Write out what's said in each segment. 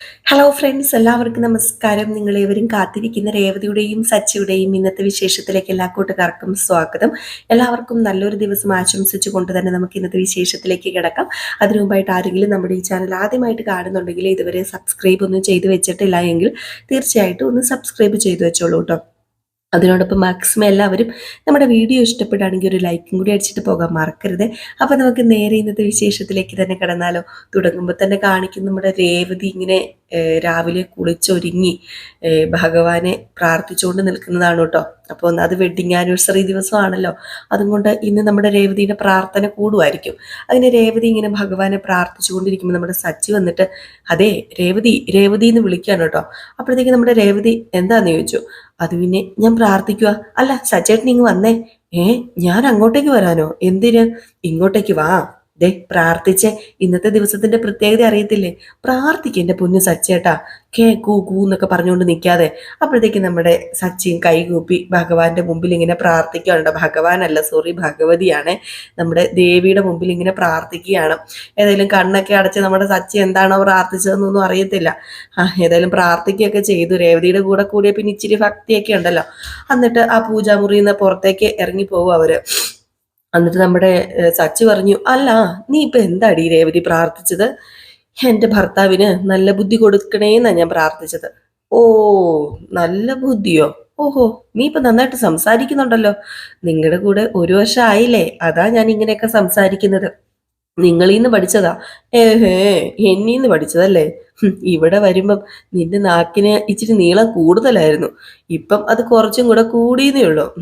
Hello friends എല്ലാവർക്കും നമസ്കാരം. നിങ്ങളേവരും കാത്തിരിക്കുന്ന രേവതിയുടെയും സച്ചിയുടെയും ഇന്നത്തെ വിശേഷത്തിലേക്ക് എല്ലാ കൂട്ടുകാർക്കും സ്വാഗതം. എല്ലാവർക്കും നല്ലൊരു ദിവസം ആശംസിച്ചുകൊണ്ട് തന്നെ നമുക്ക് ഇന്നത്തെ വിശേഷത്തിലേക്ക് കിടക്കാം. അതിനുമുമ്പായിട്ട് ആരെങ്കിലും നമ്മുടെ ഈ ചാനൽ ആദ്യമായിട്ട് കാണുന്നുണ്ടെങ്കിൽ ഇതുവരെ സബ്സ്ക്രൈബ് ഒന്നും ചെയ്തു വെച്ചിട്ടില്ല എങ്കിൽ തീർച്ചയായിട്ടും ഒന്ന് സബ്സ്ക്രൈബ് ചെയ്തു വെച്ചോളൂ കേട്ടോ അതിനോടൊപ്പം മാക്സിമം എല്ലാവരും നമ്മുടെ വീഡിയോ ഇഷ്ടപ്പെടുകയാണെങ്കിൽ ഒരു ലൈക്കും കൂടി അടിച്ചിട്ട് പോകാൻ മറക്കരുത്. അപ്പോൾ നമുക്ക് നേരെ ഇന്നത്തെ വിശേഷത്തിലേക്ക് തന്നെ കിടന്നാലോ. തുടങ്ങുമ്പോൾ തന്നെ കാണിക്കും നമ്മുടെ രേവതി ഇങ്ങനെ രാവിലെ കുളിച്ചൊരുങ്ങി ഭഗവാനെ പ്രാർത്ഥിച്ചുകൊണ്ട് നിൽക്കുന്നതാണ് കേട്ടോ. അപ്പോൾ അത് വെഡിങ് ആനിവേഴ്സറി ദിവസമാണല്ലോ. അതുകൊണ്ട് ഇന്ന് നമ്മുടെ രേവതിയുടെ പ്രാർത്ഥന കൂടുമായിരിക്കും. അങ്ങനെ രേവതി ഇങ്ങനെ ഭഗവാനെ പ്രാർത്ഥിച്ചുകൊണ്ടിരിക്കുമ്പോൾ നമ്മുടെ സച്ചി വന്നിട്ട് അതെ രേവതി രേവതി എന്ന് വിളിക്കുകയാണ് കേട്ടോ. അപ്പോഴത്തേക്ക് നമ്മുടെ രേവതി എന്താണെന്ന് ചോദിച്ചു? അത് പിന്നെ ഞാൻ പ്രാർത്ഥിക്കുക അല്ല സച്ചേട്ടൻ ഇങ്ങ് വന്നേ. ഏ ഞാൻ അങ്ങോട്ടേക്ക് വരാനോ? എന്തിന്? ഇങ്ങോട്ടേക്ക് വാ. ദേ പ്രാർത്ഥിച്ച്. ഇന്നത്തെ ദിവസത്തിന്റെ പ്രത്യേകത അറിയത്തില്ലേ? പ്രാർത്ഥിക്കുക എന്റെ പൊന്നു സച്ചേട്ടാ. കേ കൂ കൂ എന്നൊക്കെ പറഞ്ഞുകൊണ്ട് നിൽക്കാതെ അപ്പോഴത്തേക്ക് നമ്മുടെ സച്ചിൻ കൈകൂപ്പി ഭഗവാന്റെ മുമ്പിൽ ഇങ്ങനെ പ്രാർത്ഥിക്കുകയാണ് ഭഗവാനല്ല സോറി ഭഗവതിയാണ്. നമ്മുടെ ദേവിയുടെ മുമ്പിൽ ഇങ്ങനെ പ്രാർത്ഥിക്കുകയാണ്. ഏതായാലും കണ്ണൊക്കെ അടച്ച് നമ്മുടെ സച്ചി എന്താണോ പ്രാർത്ഥിച്ചതെന്നൊന്നും അറിയത്തില്ല. ആ ഏതായാലും പ്രാർത്ഥിക്കുകയൊക്കെ ചെയ്തു. രേവതിയുടെ കൂടെ കൂടിയ പിന്നെ ഇച്ചിരി ഭക്തിയൊക്കെ ഉണ്ടല്ലോ. എന്നിട്ട് ആ പൂജാമുറിയിൽ നിന്ന് പുറത്തേക്ക് ഇറങ്ങി അവർ. എന്നിട്ട് നമ്മുടെ സച്ചി പറഞ്ഞു അല്ല നീ ഇപ്പൊ എന്താടി രേവതി പ്രാർത്ഥിച്ചത്? എന്റെ ഭർത്താവിന് നല്ല ബുദ്ധി കൊടുക്കണേന്നാ ഞാൻ പ്രാർത്ഥിച്ചത്. ഓ നല്ല ബുദ്ധിയോ? ഓഹോ നീ ഇപ്പൊ നന്നായിട്ട് സംസാരിക്കുന്നുണ്ടല്ലോ. നിങ്ങളുടെ കൂടെ ഒരു വർഷം ആയില്ലേ അതാ ഞാൻ ഇങ്ങനെയൊക്കെ സംസാരിക്കുന്നത്. നിങ്ങളീന്ന് പഠിച്ചതാ? ഏഹേ എന്നീന്ന് പഠിച്ചതല്ലേ? ഇവിടെ വരുമ്പം നിന്റെ നാക്കിന് ഇച്ചിരി നീളം കൂടുതലായിരുന്നു. ഇപ്പം അത് കുറച്ചും കൂടെ കൂടിയതേ ഉള്ളൂ.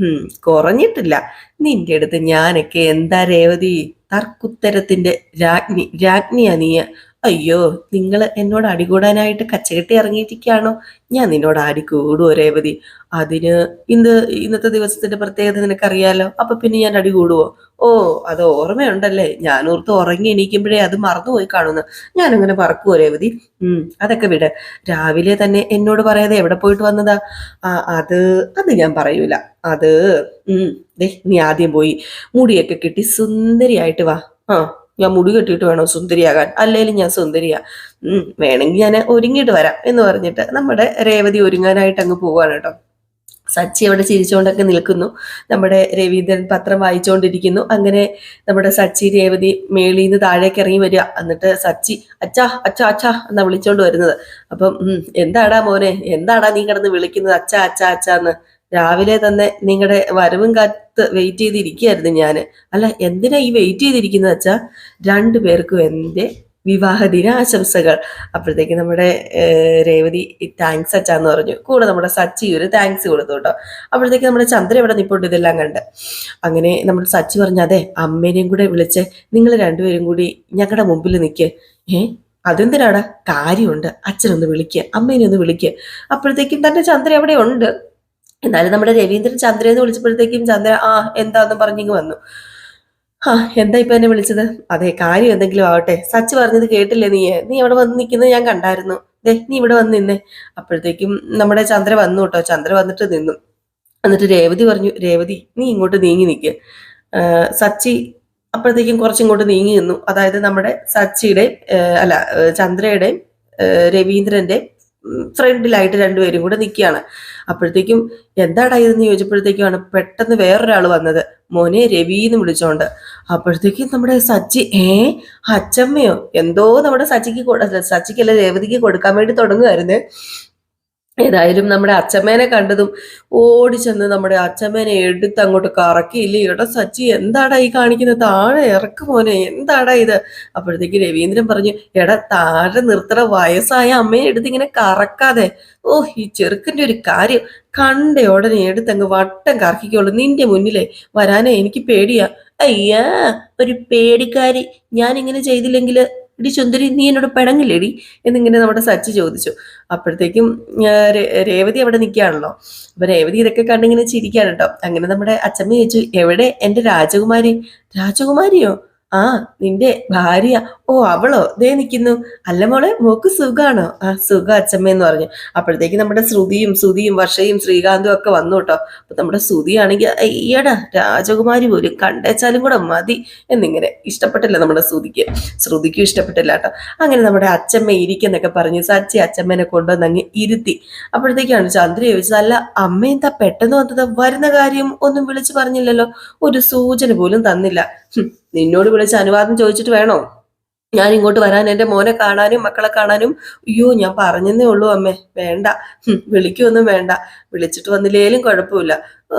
കുറഞ്ഞിട്ടില്ല. നിന്റെ അടുത്ത് ഞാനൊക്കെ എന്താ രേവതി? തർക്കുത്തരത്തിന്റെ രാജ്ഞി രാജ്ഞിയാ നീ അയ്യോ നിങ്ങൾ എന്നോട് അടികൂടാനായിട്ട് കച്ചകെട്ടി ഇറങ്ങിയിരിക്കുകയാണോ? ഞാൻ നിന്നോട് അടികൂടുവോ രേവതി. അതിന് ഇന്ന് ഇന്നത്തെ ദിവസത്തിന്റെ പ്രത്യേകത നിനക്കറിയാലോ? അപ്പൊ പിന്നെ ഞാൻ അടികൂടുവോ? ഓ അത് ഓർമ്മയുണ്ടല്ലേ? ഞാൻ ഓർത്ത് ഉറങ്ങി എണീക്കുമ്പോഴേ അത് മറന്നുപോയി കാണുന്നു. ഞാനങ്ങനെ പറക്കുവോ രേവതി? ഉം അതൊക്കെ വിട്. രാവിലെ തന്നെ എന്നോട് പറയാതെ എവിടെ പോയിട്ട് വന്നതാ? ആ അത് അത് ഞാൻ പറയൂല. അത് ഉം ദേ നീ ആദ്യം പോയി മുടിയൊക്കെ കിട്ടി സുന്ദരിയായിട്ട് വാ. ആ. ഞാൻ മുടി കെട്ടിയിട്ട് വേണം സുന്ദരിയാകാൻ? അല്ലെങ്കിൽ ഞാൻ സുന്ദരിയാ. വേണമെങ്കിൽ ഞാൻ ഒരുങ്ങിയിട്ട് വരാം എന്ന് പറഞ്ഞിട്ട് നമ്മുടെ രേവതി ഒരുങ്ങാനായിട്ട് അങ്ങ് പോവാണ് കേട്ടോ. സച്ചി അവിടെ ചിരിച്ചുകൊണ്ടൊക്കെ നിൽക്കുന്നു. നമ്മുടെ രവീന്ദ്രൻ പത്രം വായിച്ചുകൊണ്ടിരിക്കുന്നു. അങ്ങനെ നമ്മുടെ സച്ചി രേവതി മേളിൽ നിന്ന് താഴേക്ക് ഇറങ്ങി വരിക. എന്നിട്ട് സച്ചി അച്ഛാ അച്ഛാ അച്ഛാ എന്നാ വിളിച്ചോണ്ട് വരുന്നത്. അപ്പം എന്താടാ മോനെ? എന്താടാ നീ കിടന്ന് വിളിക്കുന്നത്? അച്ഛാ അച്ഛാ അച്ഛാന്ന് രാവിലെ തന്നെ നിങ്ങളുടെ വരവും കാത്ത് വെയിറ്റ് ചെയ്തിരിക്കുകയായിരുന്നു ഞാൻ അല്ല എന്തിനാ ഈ വെയിറ്റ് ചെയ്തിരിക്കുന്നത് വെച്ചാൽ രണ്ടു പേർക്കും എന്റെ വിവാഹ ദിനാശംസകൾ. അപ്പോഴത്തേക്ക് നമ്മുടെ രേവതി താങ്ക്സ് അച്ചാന്ന് പറഞ്ഞു. കൂടെ നമ്മുടെ സച്ചി ഒരു താങ്ക്സ് കൊടുത്തു കേട്ടോ. അപ്പോഴത്തേക്ക് നമ്മുടെ ചന്ദ്ര ഇവിടെ നിപ്പോട്ട് ഇതെല്ലാം കണ്ട്. അങ്ങനെ നമ്മുടെ സച്ചി പറഞ്ഞു അതെ അമ്മേനെയും കൂടെ വിളിച്ച് നിങ്ങൾ രണ്ടുപേരും കൂടി ഞങ്ങളുടെ മുമ്പിൽ നിൽക്ക് ഏ അതെന്തിനാടാ? കാര്യമുണ്ട്. അച്ഛനൊന്ന് വിളിക്കുക അമ്മേനെ ഒന്ന് വിളിക്കുക അപ്പോഴത്തേക്കും തന്റെ ചന്ദ്ര അവിടെ ഉണ്ട് എന്നാലും നമ്മുടെ രവീന്ദ്രൻ ചന്ദ്രയെന്ന് വിളിച്ചപ്പോഴത്തേക്കും ചന്ദ്ര ആ എന്താന്ന് പറഞ്ഞിങ്ങ് വന്നു. ആ എന്താ ഇപ്പൊ എന്നെ വിളിച്ചത്? അതെ കാര്യം എന്തെങ്കിലും ആവട്ടെ. സച്ച് പറഞ്ഞത് കേട്ടില്ലേ നീ നീ അവിടെ വന്ന് നിൽക്കുന്നത് ഞാൻ കണ്ടായിരുന്നു. ദേ നീ ഇവിടെ വന്ന് നിന്നേ. അപ്പോഴത്തേക്കും നമ്മുടെ ചന്ദ്ര വന്നു കേട്ടോ. ചന്ദ്ര വന്നിട്ട് നിന്നു. എന്നിട്ട് രേവതി പറഞ്ഞു രേവതി നീ ഇങ്ങോട്ട് നീങ്ങി നിൽക്ക് സച്ചി അപ്പോഴത്തേക്കും കുറച്ചിങ്ങോട്ട് നീങ്ങി നിന്നു. അതായത് നമ്മുടെ സച്ചിയുടെ അല്ല ചന്ദ്രയുടെ ചന്ദ്രയുടെയും രവീന്ദ്രന്റെയും രവീന്ദ്രന്റെ ഫ്രണ്ടിലായിട്ട് രണ്ടുപേരും കൂടെ നിൽക്കുകയാണ് അപ്പോഴത്തേക്കും എന്താടാ ഇതെന്ന് ചോദിച്ചപ്പോഴത്തേക്കുമാണ് പെട്ടെന്ന് വേറൊരാൾ വന്നത്. മോനെ രവി എന്ന് വിളിച്ചോണ്ട്. അപ്പോഴത്തേക്കും നമ്മുടെ സച്ചി ഏ അച്ചമ്മയോ? എന്തോ നമ്മുടെ സച്ചിക്ക് സച്ചിക്കല്ല രേവതിക്ക് കൊടുക്കാൻ വേണ്ടി തുടങ്ങുമായിരുന്നേ ഏതായാലും നമ്മുടെ അച്ചമ്മേനെ കണ്ടതും ഓടി ചെന്ന് നമ്മുടെ അച്ചമ്മേനെ എടുത്ത് അങ്ങോട്ട് കറക്കിയില്ലേ ഇട സച്ചി എന്താടാ ഈ കാണിക്കുന്നത് താഴെ ഇറക്ക് മോനെ എന്താടാ ഇത്? അപ്പോഴത്തേക്ക് രവീന്ദ്രൻ പറഞ്ഞു എടാ താഴെ നിർത്തണ വയസ്സായ അമ്മയെ എടുത്ത് ഇങ്ങനെ കറക്കാതെ. ഓ ഈ ചെറുക്കന്റെ ഒരു കാര്യം കണ്ട ഉടനെ എടുത്തങ്ങ് വട്ടം കറക്കിക്കോളൂ. നിന്റെ മുന്നിലെ വരാനേ എനിക്ക് പേടിയാ. അയ്യാ ഒരു പേടിക്കാരി. ഞാൻ ഇങ്ങനെ ചെയ്തില്ലെങ്കിൽ ഇടി സുന്ദരി നീ എന്നോട് പിണങ്ങില്ലേടി എന്നിങ്ങനെ നമ്മുടെ സച്ചി ചോദിച്ചു. അപ്പോഴത്തേക്കും രേവതി അവിടെ നിൽക്കുകയാണല്ലോ. അപ്പൊ രേവതി ഇതൊക്കെ കണ്ടിങ്ങനെ ചിരിക്കാണ് കേട്ടോ. അങ്ങനെ നമ്മുടെ അച്ഛമ്മ ചോദിച്ചു എവിടെ? എന്റെ രാജകുമാരി? രാജകുമാരിയോ? ആ നിന്റെ ഭാര്യ. ഓ അവളോ? ദേ നിൽക്കുന്നു അല്ല മോളെ മോക്ക് സുഖാണോ? ആ സുഖ അച്ഛമ്മയെന്ന് പറഞ്ഞു. അപ്പോഴത്തേക്ക് നമ്മുടെ ശ്രുതിയും സുതിയും വർഷയും ശ്രീകാന്തും ഒക്കെ വന്നു കേട്ടോ. അപ്പൊ നമ്മുടെ ശ്രുതിയാണെങ്കിൽ അയ്യടാ രാജകുമാരി പോലും കണ്ടേച്ചാലും കൂടെ മതി എന്നിങ്ങനെ ഇഷ്ടപ്പെട്ടില്ല നമ്മുടെ ശ്രുതിക്ക്. ശ്രുതിക്കും ഇഷ്ടപ്പെട്ടില്ല കേട്ടോ. അങ്ങനെ നമ്മുടെ അച്ഛമ്മ ഇരിക്കുന്നൊക്കെ പറഞ്ഞു സച്ചി അച്ഛമ്മേനെ കൊണ്ടുവന്ന് അങ്ങ് ഇരുത്തി. അപ്പോഴത്തേക്കാണ് ചന്ദ്ര ചോദിച്ചത് അല്ല അമ്മ എന്താ പെട്ടെന്ന് വന്നത്? വരുന്ന കാര്യം ഒന്നും വിളിച്ചു പറഞ്ഞില്ലല്ലോ. ഒരു സൂചന പോലും തന്നില്ല. നിന്നോട് വിളിച്ച് അനുവാദം ചോദിച്ചിട്ട് വേണോ? ഞാൻ ഇങ്ങോട്ട് വരാൻ എന്റെ മോനെ കാണാനും മക്കളെ കാണാനും. അയ്യോ ഞാൻ പറഞ്ഞെന്നേ ഉള്ളൂ അമ്മേ. വേണ്ട. വിളിക്കൊന്നും വേണ്ട. വിളിച്ചിട്ട് വന്നില്ലേലും കുഴപ്പമില്ല. ഓ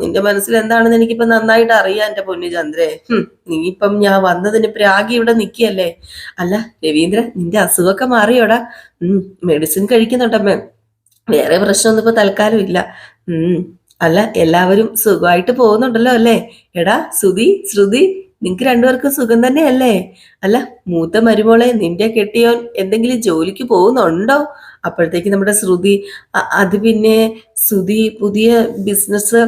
നിന്റെ മനസ്സിൽ എന്താണെന്ന് എനിക്കിപ്പോ നന്നായിട്ട് അറിയാം എന്റെ പൊന്നു ചന്ദ്രേ. നീ ഇപ്പം ഞാൻ വന്നതിന് പ്രാഗി ഇവിടെ നിൽക്കിയല്ലേ അല്ല രവീന്ദ്ര നിന്റെ അസുഖമൊക്കെ മാറിയോടാ. ഉം മെഡിസിൻ കഴിക്കുന്നുണ്ടമ്മേ വേറെ പ്രശ്നമൊന്നും ഇപ്പൊ തൽക്കാലം ഇല്ല. ഉം അല്ല എല്ലാവരും സുഖമായിട്ട് പോകുന്നുണ്ടല്ലോ അല്ലേ? എടാ സുധി ശ്രുതി. നിങ്ങക്ക് രണ്ടുപേർക്കും സുഖം തന്നെയല്ലേ? അല്ല മൂത്ത മരുമോളെ നിന്റെ കെട്ടിയോൻ എന്തെങ്കിലും ജോലിക്ക് പോകുന്നുണ്ടോ? അപ്പോഴത്തേക്ക് നമ്മുടെ ശ്രുതി "അ- അത് പിന്നെ ശ്രുതി പുതിയ ബിസിനസ്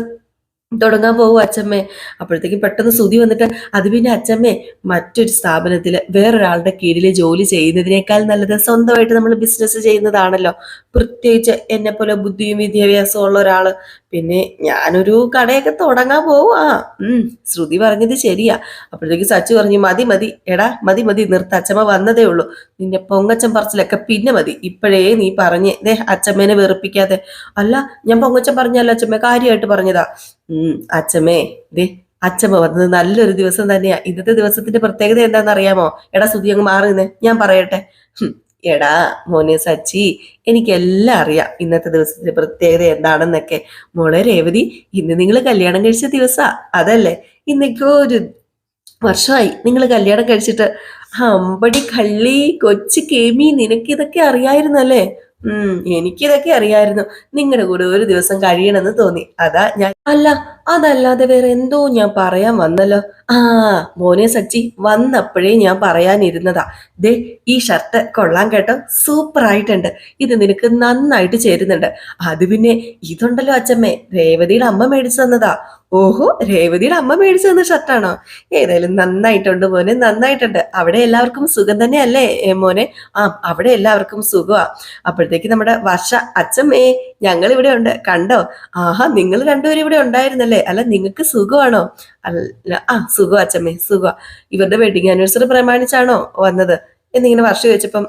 തുടങ്ങാൻ പോകും അച്ഛമ്മേ അപ്പോഴത്തേക്കും പെട്ടെന്ന് ശ്രുതി വന്നിട്ട് അത് പിന്നെ അച്ഛമ്മേ മറ്റൊരു സ്ഥാപനത്തിൽ വേറൊരാളുടെ കീഴിൽ ജോലി ചെയ്യുന്നതിനേക്കാൾ നല്ലത് സ്വന്തമായിട്ട് നമ്മൾ ബിസിനസ് ചെയ്യുന്നതാണല്ലോ. പ്രത്യേകിച്ച് എന്നെപ്പോലെ പോലെ ബുദ്ധിയും വിദ്യാഭ്യാസവും ഉള്ള ഒരാൾ പിന്നെ ഞാനൊരു കടയൊക്കെ തുടങ്ങാൻ പോവാ ഉം ശ്രുതി പറഞ്ഞത് ശരിയാ. അപ്പോഴത്തേക്ക് സച്ചു പറഞ്ഞു മതി മതി. എടാ മതി മതി. നിർത്ത. അച്ഛമ്മ വന്നതേ ഉള്ളൂ. നിന്റെ പൊങ്ങച്ചൻ പറച്ചിലൊക്കെ പിന്നെ മതി. ഇപ്പോഴേ നീ പറഞ്ഞ്. ദേ അച്ഛമ്മേനെ വെറുപ്പിക്കാതെ. അല്ല ഞാൻ പൊങ്ങച്ചൻ പറഞ്ഞല്ലോ. അച്ഛമ്മ കാര്യമായിട്ട് പറഞ്ഞതാ. ഉം അച്ഛമ്മേ ദേ അച്ഛമ്മ വന്നത് നല്ലൊരു ദിവസം തന്നെയാ. ഇന്നത്തെ ദിവസത്തിന്റെ പ്രത്യേകത എന്താണെന്ന് അറിയാമോ എടാ സുതി അങ്ങ് മാറി ഞാൻ പറയട്ടെ. എടാ മോനെ സച്ചി എനിക്കെല്ലാം അറിയാം ഇന്നത്തെ ദിവസത്തിന്റെ പ്രത്യേകത എന്താണെന്നൊക്കെ. മോളെ രേവതി ഇന്ന് നിങ്ങൾ കല്യാണം കഴിച്ച ദിവസാ അതല്ലേ? ഇന്നേക്കോ ഒരു വർഷമായി നിങ്ങൾ കല്യാണം കഴിച്ചിട്ട്. അമ്പടി കള്ളി കൊച്ചു കേമി നിനക്ക് ഇതൊക്കെ അറിയായിരുന്നല്ലേ? ഉം എനിക്കിതൊക്കെ അറിയായിരുന്നു. നിങ്ങളുടെ കൂടെ ഒരു ദിവസം കഴിയണമെന്ന് തോന്നി. അതാ ഞാൻ അല്ല അതല്ലാതെ വേറെ എന്തോ ഞാൻ പറയാൻ വന്നല്ലോ. ആ മോനെ സച്ചി വന്നപ്പോഴേ ഞാൻ പറയാനിരുന്നതാ. ദേ ഈ ഷർട്ട് കൊള്ളാൻ കേട്ടോ. സൂപ്പർ ആയിട്ടുണ്ട് ഇത് നിനക്ക് നന്നായിട്ട് ചേരുന്നുണ്ട്. അത് പിന്നെ ഇതുണ്ടല്ലോ അച്ഛമ്മേ. രേവതിയുടെ അമ്മ മേടിച്ചു തന്നതാ. ഓഹോ രേവതിയുടെ അമ്മ മേടിച്ചു തന്ന ഷർട്ടാണോ ഏതായാലും നന്നായിട്ടുണ്ട് മോനെ നന്നായിട്ടുണ്ട്. അവിടെ എല്ലാവർക്കും സുഖം തന്നെയല്ലേ? മോനെ? ആ അവിടെ എല്ലാവർക്കും സുഖമാ. അപ്പോഴത്തേക്ക് നമ്മുടെ വർഷ അച്ഛമ്മേ ഞങ്ങൾ ഇവിടെ ഉണ്ട്. കണ്ടോ? ആഹാ നിങ്ങൾ രണ്ടുപേരും ഇവിടെ ഉണ്ടായിരുന്നല്ലേ? അല്ല നിങ്ങൾക്ക് സുഖമാണോ? അല്ല ആ സുഖം അച്ഛമ്മേ സുഖം. ഇവരുടെ വെഡിങ് ആനിവേഴ്സറി പ്രമാണിച്ചാണോ വന്നത്? എന്നിങ്ങനെ വർഷം ചോദിച്ചപ്പം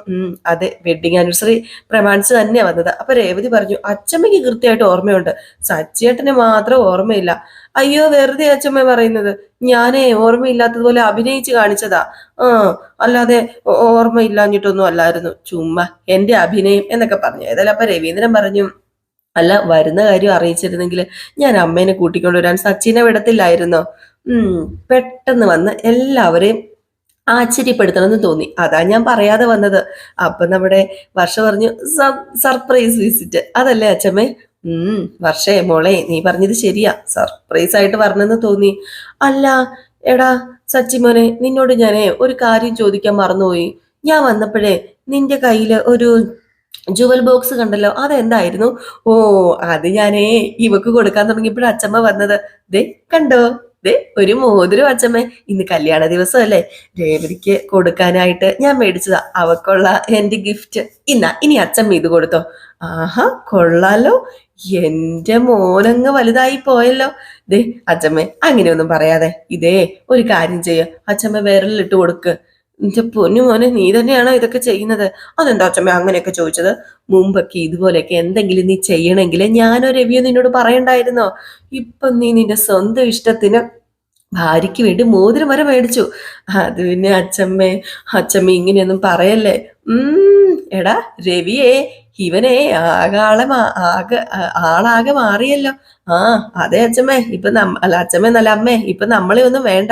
അതെ വെഡിങ് ആനിവേഴ്സറി പ്രമാണിച്ച് തന്നെയാണ് വന്നത്. അപ്പൊ രേവതി പറഞ്ഞു അച്ഛമ്മയ്ക്ക് കൃത്യമായിട്ട് ഓർമ്മയുണ്ട്. സച്ചിയേട്ടന് മാത്രം ഓർമ്മയില്ല. അയ്യോ വെറുതെ അച്ഛമ്മ പറയുന്നത്? ഞാനേ ഓർമ്മയില്ലാത്തതുപോലെ അഭിനയിച്ച് കാണിച്ചതാ. ആ അല്ലാതെ ഓർമ്മയില്ലാഞ്ഞിട്ടൊന്നും അല്ലായിരുന്നു. ചുമ്മാ എന്റെ അഭിനയം എന്നൊക്കെ പറഞ്ഞു. ഏതായാലും അപ്പൊ രവീന്ദ്രൻ പറഞ്ഞു അല്ല വരുന്ന കാര്യം അറിയിച്ചിരുന്നെങ്കിൽ ഞാൻ അമ്മേനെ കൂട്ടിക്കൊണ്ടുവരാൻ സച്ചിനെ വിടത്തില്ലായിരുന്നോ? പെട്ടെന്ന് വന്ന് എല്ലാവരെയും ആശ്ചര്യപ്പെടുത്തണമെന്ന് തോന്നി. അതാ ഞാൻ പറയാതെ വന്നത്. അപ്പൊ നമ്മുടെ വർഷ പറഞ്ഞു സർപ്രൈസ് വിസിറ്റ് അതല്ലേ അച്ഛമ്മേ? ഉം വർഷേ മോളെ നീ പറഞ്ഞത് ശരിയാ. സർപ്രൈസ് ആയിട്ട് പറഞ്ഞെന്ന് തോന്നി. അല്ല എടാ സച്ചിമോനെ നിന്നോട് ഞാനേ ഒരു കാര്യം ചോദിക്കാൻ മറന്നുപോയി. ഞാൻ വന്നപ്പോഴേ നിന്റെ കയ്യിൽ ഒരു ജുവൽ ബോക്സ് കണ്ടല്ലോ അതെന്തായിരുന്നു? ഓ അത് ഞാനേ ഇവക്ക് കൊടുക്കാൻ തുടങ്ങിയപ്പോഴും അച്ഛമ്മ വന്നത്. ദേ കണ്ടോ? ദേ ഒരു മോതിരം അച്ഛമ്മേ ഇന്ന് കല്യാണ ദിവസം ദിവസമല്ലേ. രേവതിക്ക് കൊടുക്കാനായിട്ട് ഞാൻ മേടിച്ചതാ. അവക്കുള്ള എന്റെ ഗിഫ്റ്റ് ഇന്നാ ഇനി അച്ഛമ്മ ഇത് കൊടുത്തോ. ആഹാ കൊള്ളാലോ. എന്റെ മോനങ്ങ് വലുതായി പോയല്ലോ. ദേ അച്ഛമ്മേ അങ്ങനെയൊന്നും പറയാതെ. ഇതേ ഒരു കാര്യം ചെയ്യ. അച്ഛമ്മ വിരലിട്ട് കൊടുക്ക്. എന്റെ പൊന്നു മോനെ നീ തന്നെയാണോ ഇതൊക്കെ ചെയ്യുന്നത്? അതെന്താ അച്ഛമ്മ അങ്ങനെയൊക്കെ ചോദിച്ചത്? മുമ്പൊക്കെ ഇതുപോലെയൊക്കെ എന്തെങ്കിലും നീ ചെയ്യണമെങ്കിൽ ഞാനോ രവിയോ നിന്നോട് പറയണ്ടായിരുന്നോ? ഇപ്പൊ നീ നിന്റെ സ്വന്തം ഇഷ്ടത്തിന് ഭാര്യയ്ക്ക് വേണ്ടി മോതിരം വരെ മേടിച്ചു. അത് പിന്നെ അച്ഛമ്മേ അച്ഛമ്മ ഇങ്ങനെയൊന്നും പറയല്ലേ? ഉം എടാ രവിയെ ഇവനെ ആകാളെ ആകെ ആളാകെ മാറിയല്ലോ. ആ അതെ അച്ഛമ്മേ ഇപ്പൊ നമ്മ അല്ല അച്ഛമ്മേ നല്ല അമ്മേ ഇപ്പൊ നമ്മളെ ഒന്നും വേണ്ട.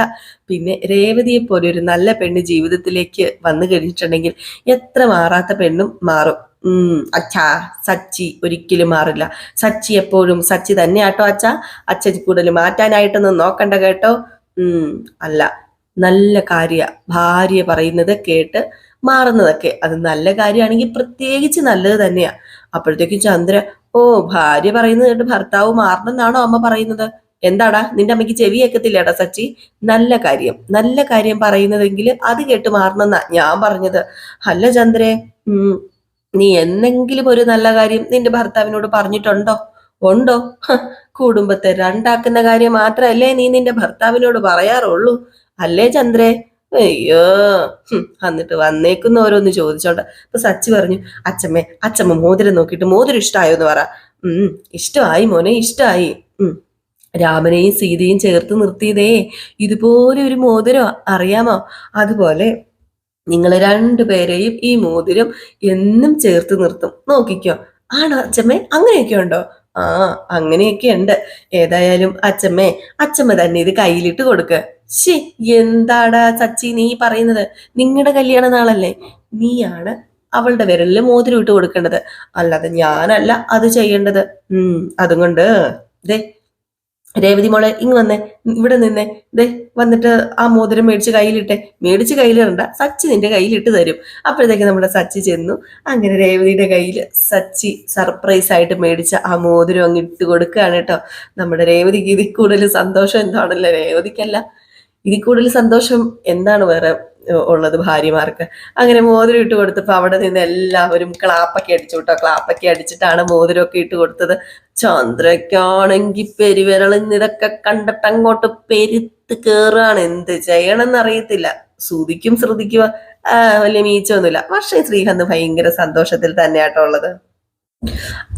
പിന്നെ രേവതിയെ പോലെ ഒരു നല്ല പെണ്ണ് ജീവിതത്തിലേക്ക് വന്നു കഴിഞ്ഞിട്ടുണ്ടെങ്കിൽ എത്ര മാറാത്ത പെണ്ണും മാറും. ഉം അച്ഛാ സച്ചി ഒരിക്കലും മാറില്ല. സച്ചി എപ്പോഴും സച്ചി തന്നെ ആട്ടോ അച്ഛാ. അച്ഛൻ കൂടുതൽ മാറ്റാനായിട്ടൊന്നും നോക്കണ്ട കേട്ടോ. ഉം അല്ല നല്ല കാര്യ ഭാര്യ പറയുന്നത് കേട്ട് മാറുന്നതൊക്കെ. അത് നല്ല കാര്യമാണെങ്കിൽ പ്രത്യേകിച്ച് നല്ലത് തന്നെയാ. അപ്പോഴത്തേക്കും ചന്ദ്ര ഓ ഭാര്യ പറയുന്നത് കേട്ട് ഭർത്താവ് മാറണമെന്നാണോ അമ്മ പറയുന്നത്? എന്താടാ നിന്റെ അമ്മയ്ക്ക് ചെവി കേൾക്കത്തില്ലേടാ സച്ചി? നല്ല കാര്യം നല്ല കാര്യം പറയുന്നതെങ്കിൽ അത് കേട്ട് മാറണമെന്നാ ഞാൻ പറഞ്ഞത്. അല്ല ചന്ദ്രേ ഉം, നീ എന്തെങ്കിലും ഒരു നല്ല കാര്യം നിന്റെ ഭർത്താവിനോട് പറഞ്ഞിട്ടുണ്ടോ? ഉണ്ടോ? കുടുംബത്തെ രണ്ടാക്കുന്ന കാര്യം മാത്രമല്ലേ നീ നിന്റെ ഭർത്താവിനോട് പറയാറുള്ളൂ. അല്ലേ ചന്ദ്രേ? അയ്യോ. എന്നിട്ട് വന്നേക്കുന്ന ഓരോന്ന് ചോദിച്ചോണ്ട് അപ്പൊ സച്ചി പറഞ്ഞു അച്ഛമ്മേ അച്ചമ്മ മോതിരം നോക്കിയിട്ട് മോതിരം ഇഷ്ടമായോ എന്ന് പറ. ഉം ഇഷ്ടമായി മോനെ ഇഷ്ടമായി ഉം രാമനെയും സീതയും ചേർത്ത് നിർത്തിയതേ. ഇതുപോലെ ഒരു മോതിരം അറിയാമോ? അതുപോലെ നിങ്ങൾ രണ്ടുപേരെയും ഈ മോതിരം എന്നും ചേർത്ത് നിർത്തും. നോക്കിക്കോ. ആണോ അച്ഛമ്മേ അങ്ങനെയൊക്കെ ഉണ്ടോ? ആ അങ്ങനെയൊക്കെ ഉണ്ട് ഏതായാലും അച്ഛമ്മേ അച്ഛമ്മ തന്നെ ഇത് കയ്യിലിട്ട് കൊടുക്ക. ശി എന്താടാ ചച്ചി നീ പറയുന്നത്? നിങ്ങളുടെ കല്യാണ നാളല്ലേ? നീയാണ് അവളുടെ വിരലിൽ മോതിരം ഇട്ട് കൊടുക്കേണ്ടത്. അല്ലാതെ ഞാനല്ല അത് ചെയ്യേണ്ടത്. ഉം അതുകൊണ്ട് ദേ രേവതി മോളെ ഇങ് വന്നേ ഇവിടെ നിന്നെ. ദേ വന്നിട്ട് ആ മോതിരം മേടിച്ച് കയ്യിലിട്ടെ. മേടിച്ച് കയ്യിലിടണ്ട സച്ചി നിന്റെ കയ്യിലിട്ട് തരും. അപ്പോഴത്തേക്ക് നമ്മുടെ സച്ചി ചെന്നു. അങ്ങനെ രേവതിയുടെ കയ്യിൽ സച്ചി സർപ്രൈസ് ആയിട്ട് മേടിച്ച ആ മോതിരം അങ്ങ് ഇട്ട് കൊടുക്കുകയാണ് കേട്ടോ. നമ്മുടെ രേവതിക്ക് ഇതിൽ കൂടുതൽ സന്തോഷം എന്താണല്ലോ? രേവതിക്കല്ല. ഇതിൽ കൂടുതൽ സന്തോഷം എന്താണ് വേറെ ഉള്ളത് ഭാര്യമാർക്ക്? അങ്ങനെ മോതിരം ഇട്ട് കൊടുത്തപ്പോൾ അവിടെ നിന്ന് എല്ലാവരും ക്ലാപ്പൊക്കെ അടിച്ചു കേട്ടോ. ക്ലാപ്പൊക്കെ അടിച്ചിട്ടാണ് മോതിരമൊക്കെ ഇട്ട് കൊടുത്തത്. ചന്ദ്രക്കാണെങ്കിൽ പെരുവിരളിൽ ഇതൊക്കെ കണ്ടിട്ട് അങ്ങോട്ട് പെരുത്ത് കേറുകയാണ്. എന്ത് ചെയ്യണമെന്ന് അറിയത്തില്ല. ശ്രുതിക്കും ശ്രുതിക്കും വലിയ മീച്ചൊന്നുമില്ല. പക്ഷേ ശ്രീഹന്ത് ഭയങ്കര സന്തോഷത്തിൽ തന്നെയാട്ടോ ഉള്ളത്.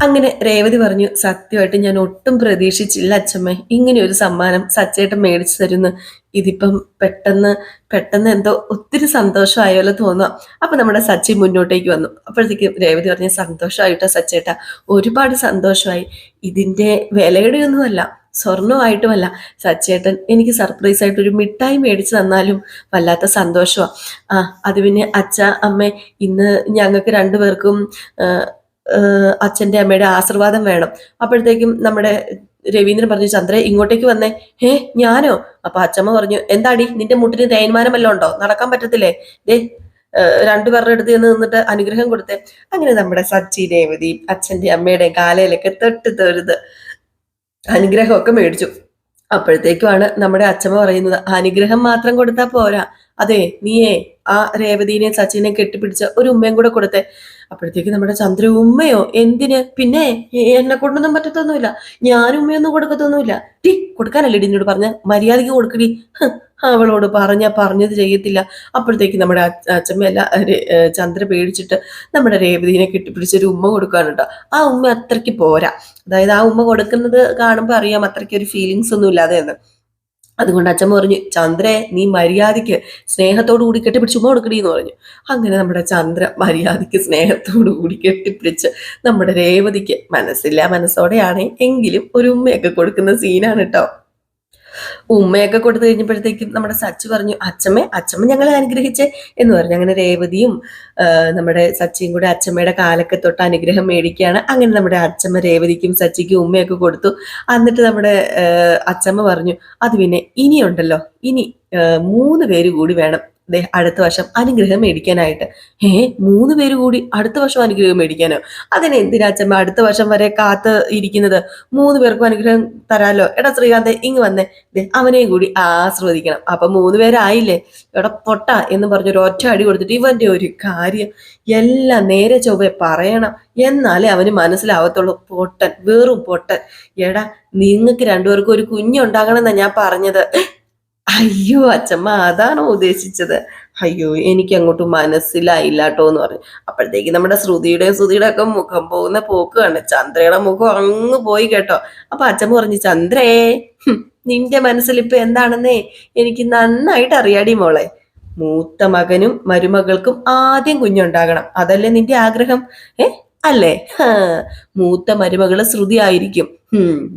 അങ്ങനെ രേവതി പറഞ്ഞു സത്യമായിട്ട് ഞാൻ ഒട്ടും പ്രതീക്ഷിച്ചില്ല അച്ഛമ്മ. ഇങ്ങനെ ഒരു സമ്മാനം സച്ചേട്ടൻ മേടിച്ചു തരുന്നു. ഇതിപ്പം പെട്ടെന്ന് പെട്ടെന്ന് എന്തോ ഒത്തിരി സന്തോഷമായല്ലോ തോന്നുക അപ്പൊ നമ്മുടെ സച്ചി മുന്നോട്ടേക്ക് വന്നു. അപ്പോഴത്തേക്കും രേവതി പറഞ്ഞ സന്തോഷമായിട്ടോ സച്ചേട്ട? ഒരുപാട് സന്തോഷമായി. ഇതിന്റെ വിലയുടെ ഒന്നുമല്ല സ്വർണമായിട്ടുമല്ല സച്ചേട്ടൻ എനിക്ക് സർപ്രൈസ് ആയിട്ട് ഒരു മിഠായി മേടിച്ചു തന്നാലും വല്ലാത്ത സന്തോഷമാണ് ആ അത് പിന്നെ അച്ഛ അമ്മ ഇന്ന് ഞങ്ങൾക്ക് രണ്ടുപേർക്കും അച്ഛന്റെ അമ്മയുടെ ആശീർവാദം വേണം. അപ്പോഴത്തേക്കും നമ്മുടെ രവീന്ദ്രൻ പറഞ്ഞു ചന്ദ്ര ഇങ്ങോട്ടേക്ക് വന്നേ. ഹേ ഞാനോ? അപ്പൊ അച്ഛമ്മ പറഞ്ഞു എന്താടി നിന്റെ മുട്ടിന് തേന്മാനമല്ലോ ഉണ്ടോ? നടക്കാൻ പറ്റത്തില്ലേ? ദേ രണ്ടുപേരുടെ അടുത്ത് ചെന്ന് നിന്നിട്ട് അനുഗ്രഹം കൊടുത്തേ. അങ്ങനെ നമ്മുടെ സച്ചി രേവതി അച്ഛന്റെ അമ്മയുടെ കാലയിലൊക്കെ തൊട്ട് തൊഴുത് അനുഗ്രഹമൊക്കെ മേടിച്ചു. അപ്പോഴത്തേക്കുമാണ് നമ്മുടെ അച്ഛമ്മ പറയുന്നത് അനുഗ്രഹം മാത്രം കൊടുത്താൽ പോരാ. അതെ നീയേ ആ രേവതിനെ സച്ചിനെ കെട്ടിപ്പിടിച്ച ഒരു ഉമ്മയും കൂടെ കൊടുത്തേ. അപ്പോഴത്തേക്ക് നമ്മുടെ ചന്ദ്ര ഉമ്മയോ? എന്തിന്? പിന്നെ എന്നെ കൊണ്ടൊന്നും പറ്റത്തൊന്നുമില്ല. ഞാൻ ഉമ്മയൊന്നും കൊടുക്കത്തൊന്നുമില്ല. ടീ കൊടുക്കാനല്ലേ ഡിന്നോട് പറഞ്ഞ? മര്യാദയ്ക്ക് കൊടുക്കടി. അവളോട് പറഞ്ഞ പറഞ്ഞത് ചെയ്യത്തില്ല. അപ്പോഴത്തേക്ക് നമ്മുടെ അച്ഛ- അച്ഛമ്മയല്ല ചന്ദ്ര പേടിച്ചിട്ട് നമ്മുടെ രേവതിനെ കെട്ടിപ്പിടിച്ചൊരു ഉമ്മ കൊടുക്കാനുണ്ടോ ആ ഉമ്മ അത്രയ്ക്ക് പോരാ. അതായത് ആ ഉമ്മ കൊടുക്കുന്നത് കാണുമ്പോൾ അറിയാം അത്രയ്ക്ക് ഒരു ഫീലിങ്സ് ഒന്നും ഇല്ലാതെ എന്ന്. അതുകൊണ്ട് അച്ഛമ്മ പറഞ്ഞു ചന്ദ്രേ നീ മര്യാദയ്ക്ക് സ്നേഹത്തോടു കൂടി കെട്ടിപ്പിടിച്ച് ഉമ്മ കൊടുക്കടി എന്ന് പറഞ്ഞു. അങ്ങനെ നമ്മുടെ ചന്ദ്ര മര്യാദയ്ക്ക് സ്നേഹത്തോടു കൂടി കെട്ടിപ്പിടിച്ച് നമ്മുടെ രേവതിക്ക് മനസ്സില്ല മനസ്സോടെയാണ് എങ്കിലും ഒരു ഉമ്മയൊക്കെ കൊടുക്കുന്ന സീനാണ് കേട്ടോ ഉമ്മയൊക്കെ കൊടുത്തു കഴിഞ്ഞപ്പോഴത്തേക്കും നമ്മുടെ സച്ച് പറഞ്ഞു അച്ഛമ്മ അച്ഛമ്മ ഞങ്ങളെ അനുഗ്രഹിച്ചേ എന്ന് പറഞ്ഞു. അങ്ങനെ രേവതിയും നമ്മുടെ സച്ചിയും കൂടെ അച്ഛമ്മയുടെ കാലൊക്കെ തൊട്ട് അനുഗ്രഹം മേടിക്കുകയാണ്. അങ്ങനെ നമ്മുടെ അച്ഛമ്മ രേവതിക്കും സച്ചിക്കും ഉമ്മയൊക്കെ കൊടുത്തു. എന്നിട്ട് നമ്മുടെ അച്ഛമ്മ പറഞ്ഞു അത് പിന്നെ ഇനിയുണ്ടല്ലോ. ഇനി മൂന്ന് പേര് കൂടി വേണം അടുത്ത വർഷം അനുഗ്രഹം മേടിക്കാനായിട്ട്. ഏ മൂന്ന് പേര് കൂടി അടുത്ത വർഷം അനുഗ്രഹം മേടിക്കാനോ? അതിന് എന്തിനാ അച്ഛമ്മ അടുത്ത വർഷം വരെ കാത്ത് ഇരിക്കുന്നത്? മൂന്ന് പേർക്കും അനുഗ്രഹം തരാലോ? എടാ ശ്രീകാന്ത് ഇങ്ങ് വന്നേ. അവനെയും കൂടി ആസ്വദിക്കണം അപ്പൊ മൂന്ന് പേരായില്ലേ? എടാ പൊട്ട എന്ന് പറഞ്ഞൊരു ഒറ്റ അടി കൊടുത്തിട്ട് ഇവന്റെ ഒരു കാര്യം എല്ലാം നേരെ ചൊവ്വെ പറയണം. എന്നാലേ അവന് മനസ്സിലാവത്തുള്ളൂ. പൊട്ടൻ വെറും പൊട്ടൻ. എടാ നിങ്ങൾക്ക് രണ്ടുപേർക്കും ഒരു കുഞ്ഞുണ്ടാകണം എന്നാ ഞാൻ പറഞ്ഞത്. അയ്യോ അച്ഛമ്മ അതാണോ ഉദ്ദേശിച്ചത്. അയ്യോ എനിക്ക് അങ്ങോട്ട് മനസ്സിലായില്ല കേട്ടോ എന്ന് പറഞ്ഞു. അപ്പോഴത്തേക്ക് നമ്മുടെ ശ്രുതിയുടെയും ശ്രുതിയുടെ ഒക്കെ മുഖം പോകുന്ന പോക്ക് കണ്ട് ചന്ദ്രയുടെ മുഖം അങ്ങ് പോയി കേട്ടോ. അപ്പൊ അച്ഛമ്മ പറഞ്ഞു ചന്ദ്രേ നിന്റെ മനസ്സിൽ ഇപ്പൊ എന്താണെന്നേ? എനിക്ക് നന്നായിട്ട് അറിയാടി മോളെ. മൂത്ത മകനും മരുമകൾക്കും ആദ്യം കുഞ്ഞുണ്ടാകണം. അതല്ലേ നിന്റെ ആഗ്രഹം? ഏ അല്ലേ? മൂത്ത മരുമകൾ ശ്രുതി ആയിരിക്കും.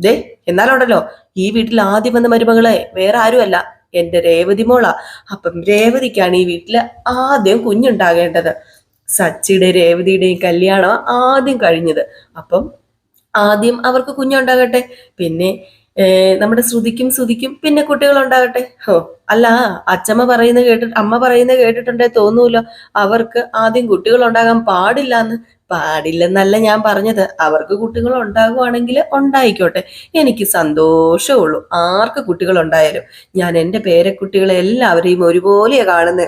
ദേ എന്നാലുണ്ടല്ലോ ഈ വീട്ടിൽ ആദ്യം വന്ന മരുമകളെ വേറെ ആരുമല്ല. എന്റെ രേവതി മോളാ. അപ്പം രേവതിക്കാണ് ഈ വീട്ടിൽ ആദ്യം കുഞ്ഞുണ്ടാകേണ്ടത്. സച്ചിയുടെ രേവതിയുടെയും കല്യാണം ആദ്യം കഴിഞ്ഞത്. അപ്പം ആദ്യം അവർക്ക് കുഞ്ഞുണ്ടാകട്ടെ. പിന്നെ നമ്മുടെ ശ്രുതിക്കും ശ്രുതിക്കും പിന്നെ കുട്ടികൾ ഉണ്ടാകട്ടെ ഹോ അല്ല അച്ഛമ്മ പറയുന്ന കേട്ടിട്ട് അമ്മ പറയുന്ന കേട്ടിട്ടുണ്ടേ തോന്നൂല്ലോ അവർക്ക് ആദ്യം കുട്ടികൾ ഉണ്ടാകാൻ പാടില്ല എന്ന് പാടില്ലെന്നല്ല ഞാൻ പറഞ്ഞത്. അവർക്ക് കുട്ടികൾ ഉണ്ടാകുവാണെങ്കിൽ ഉണ്ടായിക്കോട്ടെ. എനിക്ക് സന്തോഷമുള്ളൂ. ആർക്ക് കുട്ടികൾ ഉണ്ടായാലും ഞാൻ എന്റെ പേരക്കുട്ടികളെ എല്ലാവരെയും ഒരുപോലെയാണ് കാണുന്നത്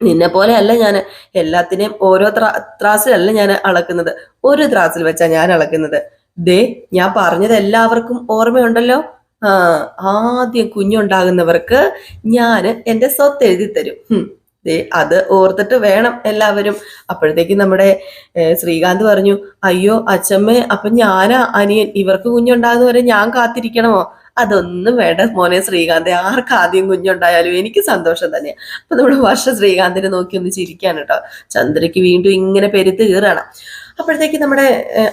നിന്നെ പോലെ അല്ല ഞാൻ എല്ലാത്തിനെയും ഓരോ ത്രാ ത്രാസിലല്ല ഞാൻ അളക്കുന്നത്. ഒരു ത്രാസിൽ വെച്ചാ ഞാൻ അളക്കുന്നത്. ദേ ഞാൻ പറഞ്ഞത് എല്ലാവർക്കും ഓർമ്മയുണ്ടല്ലോ? ആ ആദ്യം കുഞ്ഞുണ്ടാകുന്നവർക്ക് ഞാൻ എന്റെ സ്വത്ത് എഴുതി തരും അത് ഓർത്തിട്ട് വേണം എല്ലാവരും. അപ്പോഴത്തേക്ക് നമ്മുടെ ശ്രീകാന്ത് പറഞ്ഞു അയ്യോ അച്ഛമ്മേ അപ്പൊ ഞാനാ അനിയൻ? ഇവർക്ക് കുഞ്ഞുണ്ടാകുന്ന വരെ ഞാൻ കാത്തിരിക്കണമോ അതൊന്നും വേണ്ട മോനെ ശ്രീകാന്ത് ആർക്ക് ആദ്യം കുഞ്ഞുണ്ടായാലും എനിക്ക് സന്തോഷം തന്നെയാണ് അപ്പൊ നമ്മൾ വർഷ ശ്രീകാന്തിനെ നോക്കി ഒന്ന് ചിരിക്കാണ് കേട്ടോ. ചന്ദ്രയ്ക്ക് വീണ്ടും ഇങ്ങനെ പെരുത്ത് കീറണം. അപ്പോഴത്തേക്ക് നമ്മുടെ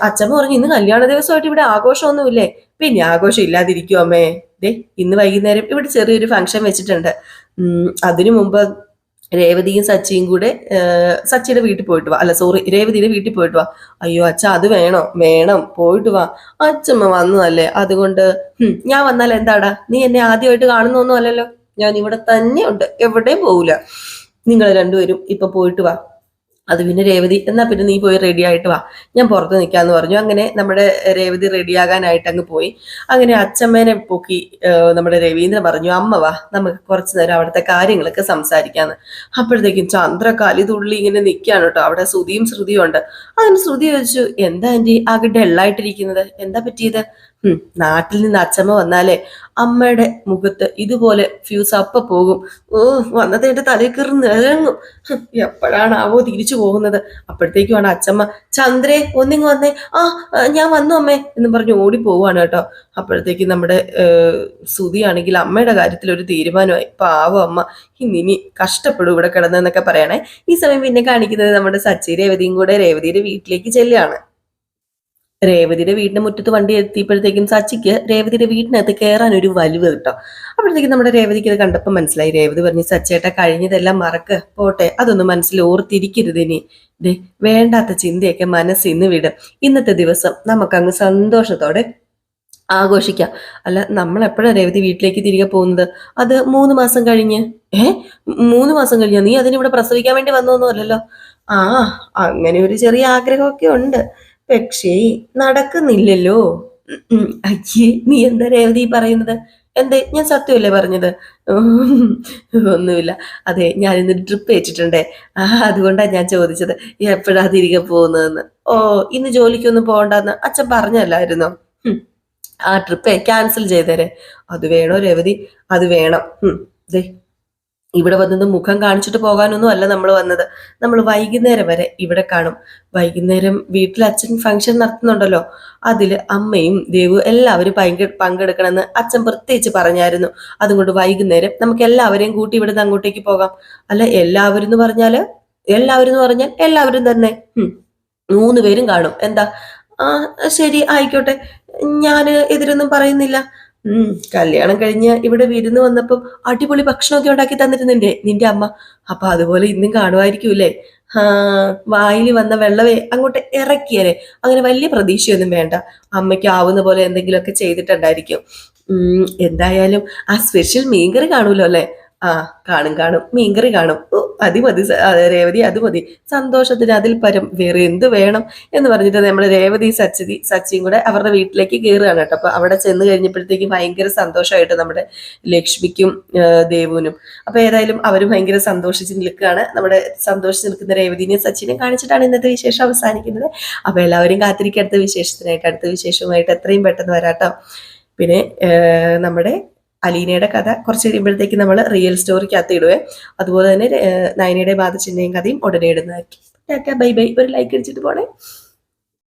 അച്ഛമ്മ പറഞ്ഞു ഇന്ന് കല്യാണ ദിവസമായിട്ട് ഇവിടെ ആഘോഷമൊന്നുമില്ലേ? പിന്നെ ആഘോഷം ഇല്ലാതിരിക്കും അമ്മേ? ദേ ഇന്ന് വൈകുന്നേരം ഇവിടെ ചെറിയൊരു ഫംഗ്ഷൻ വെച്ചിട്ടുണ്ട്. അതിനു മുമ്പ് രേവതിയും സച്ചിയും കൂടെ സച്ചിയുടെ വീട്ടിൽ പോയിട്ട് വാ. അല്ല സോറി രേവതിയുടെ വീട്ടിൽ പോയിട്ട് വാ. അയ്യോ അച്ഛ അത് വേണോ? വേണം പോയിട്ട് വാ. അച്ഛമ്മ വന്നതല്ലേ? അതുകൊണ്ട് ഞാൻ വന്നാൽ എന്താടാ? നീ എന്നെ ആദ്യമായിട്ട് കാണുന്നൊന്നും അല്ലല്ലോ. ഞാൻ ഇവിടെ തന്നെ ഉണ്ട്. എവിടെയും പോവില്ല നിങ്ങൾ രണ്ടുപേരും ഇപ്പൊ പോയിട്ട് വാ. അത് പിന്നെ രേവതി എന്നാ പിന്നെ നീ പോയി റെഡി ആയിട്ട് വാ. ഞാൻ പുറത്ത് നിൽക്കാന്ന് പറഞ്ഞു. അങ്ങനെ നമ്മുടെ രേവതി റെഡിയാകാനായിട്ട് അങ്ങ് പോയി. അങ്ങനെ അച്ഛമ്മേനെ പൊക്കി നമ്മുടെ രവീന്ദ്രൻ പറഞ്ഞു അമ്മ വാ നമുക്ക് കുറച്ച് നേരം അവിടുത്തെ കാര്യങ്ങളൊക്കെ സംസാരിക്കാന്ന്. അപ്പോഴത്തേക്കും ചന്ദ്ര കലിതുള്ളി ഇങ്ങനെ നിൽക്കുകയാണ് കേട്ടോ. അവിടെ ശ്രുതിയും ശ്രുതിയും ഉണ്ട്. അങ്ങനെ ശ്രുതി ചോദിച്ചു എന്താ ആന്റി ആകെ ഡെള്ളായിട്ടിരിക്കുന്നത് എന്താ പറ്റിയത്? നാട്ടിൽ നിന്ന് അച്ഛമ്മ വന്നാലേ അമ്മയുടെ മുഖത്ത് ഇതുപോലെ ഫ്യൂസ് അപ്പ പോകും. ഓ വന്നത് എന്റെ തലയിൽ കയറി നിഴങ്ങും ഹും, എപ്പോഴാണാവോ തിരിച്ചു പോകുന്നത്? അപ്പോഴത്തേക്കുമാണ് അച്ഛമ്മ ചന്ദ്രേ ഒന്നിങ്ങ് വന്നേ. ആ ഞാൻ വന്നു അമ്മേ എന്ന് പറഞ്ഞ് ഓടി പോവാണ് കേട്ടോ. അപ്പോഴത്തേക്ക് നമ്മുടെ സുതിയാണെങ്കിൽ അമ്മയുടെ കാര്യത്തിൽ ഒരു തീരുമാനമായി. പാവം അമ്മ ഇനി കഷ്ടപ്പെടും ഇവിടെ കിടന്നെന്നൊക്കെ പറയണേ. ഈ സമയം പിന്നെ കാണിക്കുന്നത് നമ്മുടെ സച്ചി രേവതിയും കൂടെ രേവതിയുടെ വീട്ടിലേക്ക് ചെല്ലുകയാണ്. രേവതിയുടെ വീടിന്റെ മുറ്റത്ത് വണ്ടി എത്തിയപ്പോഴത്തേക്കും സച്ചിക്ക് രേവതിയുടെ വീടിനകത്ത് കയറാൻ ഒരു വലിവ് കിട്ടോ. അപ്പോഴത്തേക്കും നമ്മുടെ രേവതിക്ക് ഇത് കണ്ടപ്പോൾ മനസ്സിലായി. രേവതി പറഞ്ഞു സച്ചേട്ട കഴിഞ്ഞതെല്ലാം മറക്ക്. പോട്ടെ അതൊന്നും മനസ്സിൽ ഓർത്തിരിക്കരുത് ഇനി. ദേ വേണ്ടാത്ത ചിന്തയൊക്കെ മനസ്സിൽ നിന്ന് വിടും. ഇന്നത്തെ ദിവസം നമുക്കങ്ങ് സന്തോഷത്തോടെ ആഘോഷിക്കാം. അല്ല നമ്മൾ എപ്പോഴാണ് രേവതി വീട്ടിലേക്ക് തിരികെ പോകുന്നത്? അത് മൂന്ന് മാസം കഴിഞ്ഞ്. ഏ? മൂന്ന് മാസം കഴിഞ്ഞോ? നീ അതിനിവിടെ പ്രസവിക്കാൻ വേണ്ടി വന്നൊന്നും ആ അങ്ങനെ ഒരു ചെറിയ ആഗ്രഹമൊക്കെ ഉണ്ട്. പക്ഷേ നടക്കുന്നില്ലല്ലോ. അയ്യേ നീ എന്താ രേവതി പറയുന്നത്? എന്തേ ഞാൻ സത്യമല്ലേ പറഞ്ഞത്? ഒന്നുമില്ല. അതെ ഞാൻ ഇന്ന് ട്രിപ്പ് വെച്ചിട്ടുണ്ടേ ആ അതുകൊണ്ടാണ് ഞാൻ ചോദിച്ചത്. എപ്പോഴാ തിരികെ പോകുന്നതെന്ന്? ഓ ഇന്ന് ജോലിക്കൊന്നും പോകണ്ടെന്ന് അച്ഛൻ പറഞ്ഞല്ലായിരുന്നോ. ആ ട്രിപ്പേ ക്യാൻസൽ ചെയ്തേരെ. അത് വേണോ രേവതി? അത് വേണം. ദേ. ഇവിടെ വന്നത് മുഖം കാണിച്ചിട്ട് പോകാനൊന്നും അല്ല നമ്മൾ വന്നത്. നമ്മൾ വൈകുന്നേരം വരെ ഇവിടെ കാണും. വൈകുന്നേരം വീട്ടിൽ അച്ഛൻ ഫംഗ്ഷൻ നടത്തുന്നുണ്ടല്ലോ. അതിൽ അമ്മയും ദേവു എല്ലാവരും പങ്കെ പങ്കെടുക്കണമെന്ന് അച്ഛൻ പ്രത്യേകിച്ച് പറഞ്ഞായിരുന്നു. അതുകൊണ്ട് വൈകുന്നേരം നമുക്ക് എല്ലാവരെയും കൂട്ടി ഇവിടുന്ന് അങ്ങോട്ടേക്ക് പോകാം. അല്ല എല്ലാവരും എന്ന് പറഞ്ഞാൽ എല്ലാവരും എന്ന് പറഞ്ഞാൽ എല്ലാവരും തന്നെ. മൂന്ന് പേരും കാണും. എന്താ? ആ ശരി ആയിക്കോട്ടെ. ഞാൻ എതിരൊന്നും പറയുന്നില്ല. ഉം കല്യാണം കഴിഞ്ഞ് ഇവിടെ വിരുന്ന് വന്നപ്പം അടിപൊളി ഭക്ഷണമൊക്കെ ഉണ്ടാക്കി തന്നിരുന്നില്ലേ നിന്റെ അമ്മ? അപ്പൊ അതുപോലെ ഇന്നും കാണുമായിരിക്കൂലേ ആ വായിൽ വന്ന വെള്ളവേ അങ്ങോട്ട് ഇറക്കിയരെ. അങ്ങനെ വലിയ പ്രതീക്ഷയൊന്നും വേണ്ട. അമ്മയ്ക്ക് ആവുന്ന പോലെ എന്തെങ്കിലുമൊക്കെ ചെയ്തിട്ടുണ്ടായിരിക്കും. എന്തായാലും ആ സ്പെഷ്യൽ മീൻകറി കാണൂലോ അല്ലേ? ആ കാണും കാണും. മീൻകറി കാണും. ഓ അതി മതി രേവതി അത് മതി. സന്തോഷത്തിന് അതിൽ പരം വേറെ എന്ത് വേണം എന്ന് പറഞ്ഞിട്ട് നമ്മൾ രേവതി സച്ചിതി സച്ചിയും കൂടെ അവരുടെ വീട്ടിലേക്ക് കയറുകയാണ് കേട്ടോ. അപ്പൊ അവിടെ ചെന്ന് കഴിഞ്ഞപ്പോഴത്തേക്ക് ഭയങ്കര സന്തോഷമായിട്ട് നമ്മുടെ ലക്ഷ്മിക്കും ദേവുനും അപ്പൊ ഏതായാലും അവർ ഭയങ്കര സന്തോഷിച്ച് നിൽക്കുകയാണ്. നമ്മുടെ സന്തോഷിച്ച് നിൽക്കുന്ന രേവതിനെയും സച്ചിനെയും കാണിച്ചിട്ടാണ് ഇന്നത്തെ വിശേഷം അവസാനിക്കുന്നത്. അപ്പൊ എല്ലാവരും കാത്തിരിക്കുക അടുത്ത വിശേഷത്തിനായിട്ട് അടുത്ത വിശേഷവുമായിട്ട് എത്രയും പെട്ടെന്ന് വരാട്ടോ പിന്നെ നമ്മുടെ അലീനയുടെ കഥ കുറച്ച് കഴിയുമ്പോഴത്തേക്ക് നമ്മൾ റിയൽ സ്റ്റോറിക്കകത്ത് ഇടുവേ അതുപോലെ തന്നെ നയനയുടെ ബാധച്ചിന്റെയും കഥയും ഉടനെ ഇടുന്നതായിരിക്കും. Bye bye. ഒരു ലൈക്ക് അടിച്ചിട്ട് പോണേ.